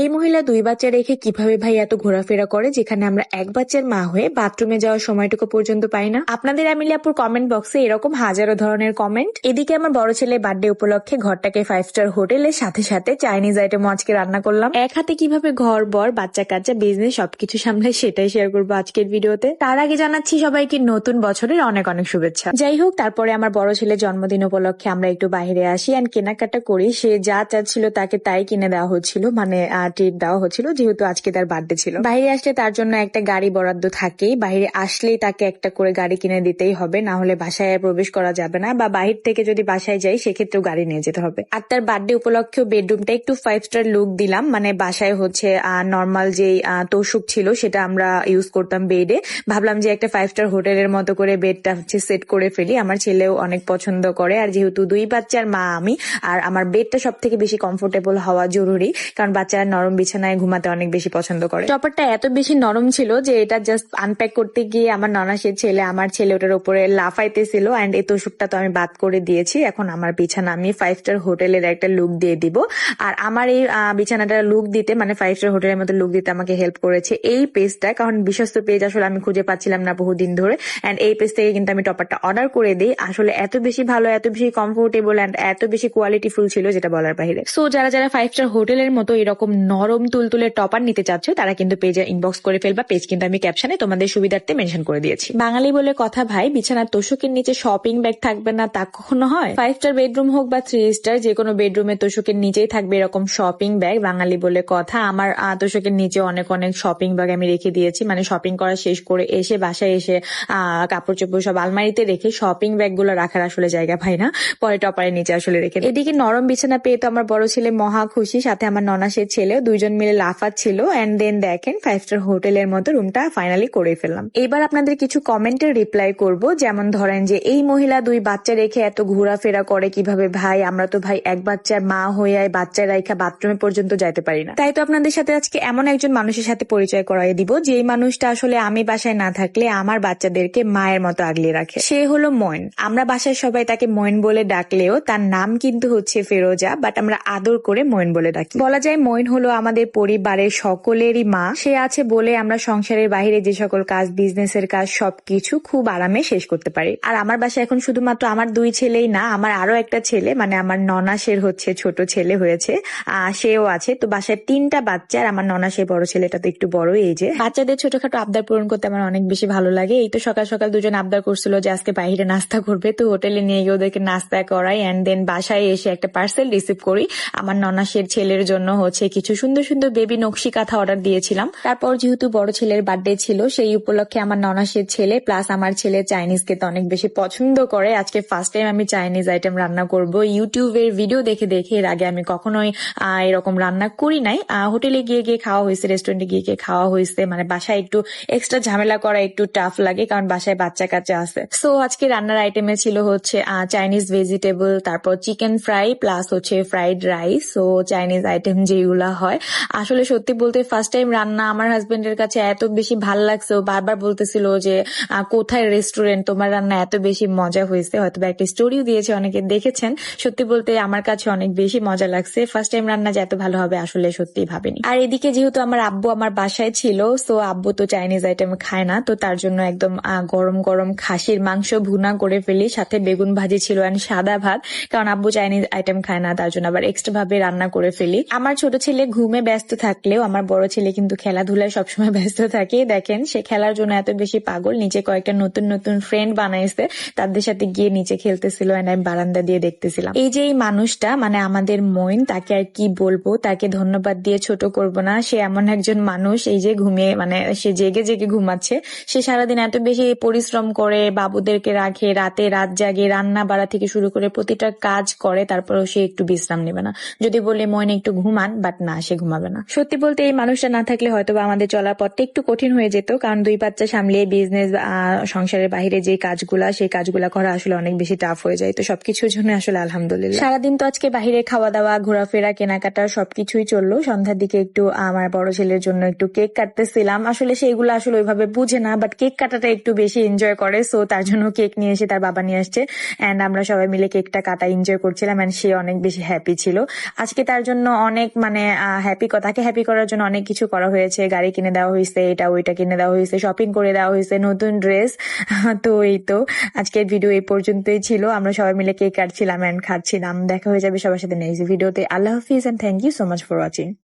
এই মহিলা দুই বাচ্চা রেখে কীভাবে ভাই এত ঘোরাফেরা করে, যেখানে আমরা এক বাচ্চার মা হয়ে বাথরুমে যাওয়ার সময়টুকু পর্যন্ত পাই না? আপনাদের আমিলি আপুর কমেন্ট বক্সে এরকম হাজারো ধরনের কমেন্ট এদিকে আমার বড় ছেলে বার্থডে উপলক্ষে ঘরটাকে ফাইভ স্টার হোটেলের সাথে সাথে চাইনিজ আইটেম আজকে রান্না করলাম। এক হাতে কীভাবে ঘর, বর, বাচ্চা, কাচ্চা বিজনেস সবকিছু সামলে সেটাই শেয়ার করব আজকের ভিডিওতে। তার আগে জানাচ্ছি সবাইকে নতুন বছরের অনেক অনেক শুভেচ্ছা। যাই হোক, তারপরে আমার বড় ছেলের জন্মদিন উপলক্ষে আমরা একটু বাইরে আসি অ্যান্ড কেনাকাটা করি। সে যা চাচ্ছিল তাকে তাই কিনে দেওয়া হচ্ছিল। মানে ট্রিট দেওয়া হচ্ছিল, যেহেতু আজকে তার বার্থডে ছিল। বাইরে আসলে তার জন্য একটা গাড়ি বরাদ্দ থাকেই। বাইরে আসলেই তাকে একটা করে গাড়ি কিনে দিতেই হবে, না হলে বাসায় প্রবেশ করা যাবে না, বা বাহির থেকে যদি বাসায় যাই, সেক্ষেত্রেও গাড়ি নিয়ে যেতে হবে। আর তার বার্থডে উপলক্ষেও বেডরুমটা একটু ফাইভ স্টার লুক দিলাম মানে বাসায় হচ্ছে নর্মাল যে তোষুক ছিল, সেটা আমরা ইউজ করতাম বেডে ভাবলাম যে একটা ফাইভ স্টার হোটেলের মতো করে বেডটা হচ্ছে সেট করে ফেলি। আমার ছেলেও অনেক পছন্দ করে, আর যেহেতু দুই বাচ্চার মা, আমি, আর আমার বেডটা সব থেকে বেশি কমফোর্টেবল হওয়া জরুরি, কারণ বাচ্চারা নরম বিছানায় ঘুমাতে অনেক বেশি পছন্দ করে। টপারটা এত বেশি নরম ছিল যে এটা জাস্ট আনপ্যাক করতে গিয়ে আমার ননাসের ছেলে আমার ছেলে ওটার উপরে লাফাইতেছিল অ্যান্ড এই তোষকটা তো আমি বাদ করে দিয়েছি। এখন আমার বিছানা আমি ফাইভ স্টার হোটেলের একটা লুক দিয়ে দিব। আর আমার এই বিছানাটার লুক দিতে মানে ফাইভ স্টার হোটেলের মতো লুক দিতে আমাকে হেল্প করেছে এই পেজটা কারণ বিশ্বস্ত পেজ আসলে আমি খুঁজে পাচ্ছিলাম না বহুদিন ধরে। অ্যান্ড এই পেজ থেকে কিন্তু আমি টপারটা অর্ডার করে দিই। আসলে এত বেশি ভালো এত বেশি কমফোর্টেবল অ্যান্ড এত বেশি কোয়ালিটি ফুল ছিল যেটা বলার বাইরে। সো যারা যারা ফাইভ স্টার হোটেলের মতো এরকম নরম তুলতুলে টপার নিতে চাচ্ছ, তারা কিন্তু পেজে ইনবক্স করে ফেলবা। পেজ কিন্তু আমি ক্যাপশনে তোমাদের সুবিধার্থে মেনশন করে দিয়েছি। বাঙালি বলে কথা, ভাই, বিছানার তোষকের নিচে শপিং ব্যাগ থাকবে না, তা কখনো হয়? ফাইভ স্টার বেডরুম হোক বা থ্রি স্টার যে কোনো বেডরুমে তোষকের নিচেই থাকবে এরকম শপিং ব্যাগ বাঙালি বলে কথা, আমার তোষকের নিচে অনেক অনেক শপিং ব্যাগ আমি রেখে দিয়েছি। মানে শপিং করা শেষ করে এসে, বাসায় এসে কাপড় চোপড় সব আলমারিতে রেখে শপিং ব্যাগগুলো রাখার আসলে জায়গা পাই না? পরে টপারের নিচে আসলে রেখে এদিকে নরম বিছানা পেয়ে তো আমার বড় ছেলে মহা খুশি, সাথে আমার ননাসের ছেলেও দুইজন মিলে লাফাচ্ছিল অ্যান্ড দেন দেখেন ফাইভ স্টার হোটেলের মতো রুমটা ফাইনালি করে ফেললাম। এবার আপনাদের কিছু কমেন্টের রিপ্লাই করব, যেমন ধরেন যে, এই মহিলা দুই বাচ্চা রেখে এত ঘোরাফেরা করে কীভাবে? ভাই, আমরা তো ভাই এক বাচ্চার মা হয়ে বাচ্চা রাইখা বাথরুমে পর্যন্ত যাইতে পারি না। তাই তো আপনাদের সাথে আজকে এমন একজন মানুষের সাথে পরিচয় করাই দিব যে মানুষটা আসলে আমি বাসায় না থাকলে আমার বাচ্চাদেরকে মায়ের মতো আগলে রাখে। সে হলো ময়ন আমরা বাসায় সবাই তাকে ময়ন বলে ডাকলেও তার নাম কিন্তু হচ্ছে ফেরোজা বাট আমরা আদর করে ময়ন বলে ডাকি। বলা যায় ময়ন হলো আমাদের পরিবারের সকলেরই মা। সে আছে বলে আমরা সংসারের বাইরে যে সকল কাজ, বিজনেসের কাজ, সবকিছু খুব আরামে শেষ করতে পারি। আর আমার বাসায় এখন শুধুমাত্র আমার দুই ছেলেই না, আমার আরও একটা ছেলে মানে আমার ননাসের হচ্ছে ছোট ছেলে হয়েছে। সেও আছে। তো বাসায় তিনটা বাচ্চা, আর আমার ননাসের বড় ছেলেটা তো একটু বড় এই যে। বাচ্চাদের ছোটখাটো আবদার পূরণ করতে আমার অনেক বেশি ভালো লাগে। এই তো সকাল সকাল দুজন আবদার করছিল যে আজকে বাইরে নাস্তা করবে। তো হোটেলে নিয়ে গিয়ে ওদেরকে নাস্তা করাই অ্যান্ড দেন বাসায় এসে একটা পার্সেল রিসিভ করি। আমার ননাসের ছেলের জন্য হচ্ছে কিছু সুন্দর সুন্দর বেবি নকশি কাঁথা অর্ডার দিয়েছিলাম। তারপর যেহেতু বড় ছেলের বার্থডে ছিল, সেই উপলক্ষে আমার ননাসের ছেলে প্লাস আমার ছেলে চাইনিজ খেতে অনেক বেশি পছন্দ করে। আজকে ফার্স্ট টাইম আমি চাইনিজ আইটেম রান্না করব। ইউটিউবের ভিডিও দেখে দেখে এর আগে আমি কখনোই এরকম রান্না করি নাই। হোটেলে গিয়ে গিয়ে খাওয়া হয়েছে রেস্টুরেন্টে গিয়ে গিয়ে খাওয়া হয়েছে। মানে বাসায় একটু এক্সট্রা ঝামেলা করা একটু টাফ লাগে, কারণ বাসায় বাচ্চা কাচ্চা আছে। সো আজকে রান্নার আইটেমে ছিল হচ্ছে চাইনিজ ভেজিটেবল তারপর চিকেন ফ্রাই প্লাস হচ্ছে fried rice so Chinese item যেগুলা হয়। আসলে সত্যি বলতে ফার্স্ট টাইম রান্না আমার হাজবেন্ডের কাছে এত বেশি ভালো লাগছে। ও বারবার বলতেছিল যে কোথায় রেস্টুরেন্ট তোমার রান্না এত বেশি মজা হয়েছে। হয়তো একটা স্টোরিও দিয়েছে, অনেকে দেখেছেন। সত্যি বলতে আমার কাছে অনেক বেশি মজা লাগছে। ফার্স্ট টাইম রান্না যে এত ভালো হবে, আসলে সত্যি ভাবিনি। আর এদিকে যেহেতু আমার আব্বু আমার বাসায় ছিল সো আব্বু তো চাইনিজ আইটেম খায় না, তো তার জন্য একদম গরম গরম খাসির মাংস ভুনা করে ফেলি। সাথে বেগুন ভাজি ছিল সাদা ভাত, কারণ আব্বু চাইনিজ আইটেম খায় না, তার জন্য আবার এক্সট্রা ভাবে রান্না করে ফেলি। আমার ছোট ছেলে ঘুমে ব্যস্ত থাকলেও, আমার বড় ছেলে কিন্তু খেলাধুলায় সবসময় ব্যস্ত থাকে। দেখেন, সে খেলার জন্য এত বেশি পাগল নিচে কয়েকটা নতুন নতুন ফ্রেন্ড বানাইছে, তাদের সাথে গিয়ে নিচে খেলতেছিল আমি বারান্দা দিয়ে দেখতেছিলাম। এই যে এই মানুষটা মানে আমাদের মইন, তাকে আর কি বলব? তাকে ধন্যবাদ দিয়ে ছোট করব না। সে এমন একজন মানুষ, এই যে ঘুমিয়ে মানে সে জেগে জেগে ঘুমাচ্ছে। সে সারাদিন এত বেশি পরিশ্রম করে, বাবুদেরকে রাখে, রাতে রাত জাগে, রান্না বাড়া থেকে শুরু করে প্রতিটা কাজ করে, তারপরেও সে একটু বিশ্রাম নেবে না। যদি বলে, মইন, একটু ঘুমান বাট না। সে ঘুমাবে না। সত্যি বলতে এই মানুষটা না থাকলে হয়তো আমাদের চলার পথটা একটু কঠিন হয়ে যেত, কারণ দুই বাচ্চা সামলিয়ে বিজনেস সংসারের বাইরে যে কাজগুলা, সেই কাজগুলা করা আসলে অনেক বেশি টাফ হয়ে যায়। তো সবকিছুর জন্য আসলে আলহামদুলিল্লাহ। সারাদিন তো আজকে বাহিরে খাওয়া দাওয়া ঘোরাফেরা, কেনাকাটা সবকিছুই চলল। সন্ধ্যার দিকে একটু আমার বড় ছেলের জন্য একটু কেক কাটতেছিলাম। আসলে সেইগুলো আসলে ওইভাবে বুঝে না বাট কেক কাটাটা একটু বেশি এনজয় করে সো তার জন্য কেক নিয়ে এসে তার বাবা নিয়ে আসছে। অ্যান্ড আমরা সবাই মিলে কেকটা কাটা এনজয় করছিলাম অ্যান্ড সে অনেক বেশি হ্যাপি ছিল। আজকে তার জন্য অনেক মানে হ্যাপি তাকে হ্যাপি করার জন্য অনেক কিছু করা হয়েছে। গাড়ি কিনে দেওয়া হয়েছে, এটা ওইটা কিনে দেওয়া হয়েছে শপিং করে দেওয়া হয়েছে, নতুন ড্রেস তো এই তো, আজকের ভিডিও এই পর্যন্তই ছিল। আমরা সবাই মিলে কেক কাটছিলাম অ্যান্ড খাচ্ছিলাম। দেখা হয়ে যাবে সবার সাথে নেক্সট ভিডিওতে আল্লাহ হাফিজ and thank you so much for watching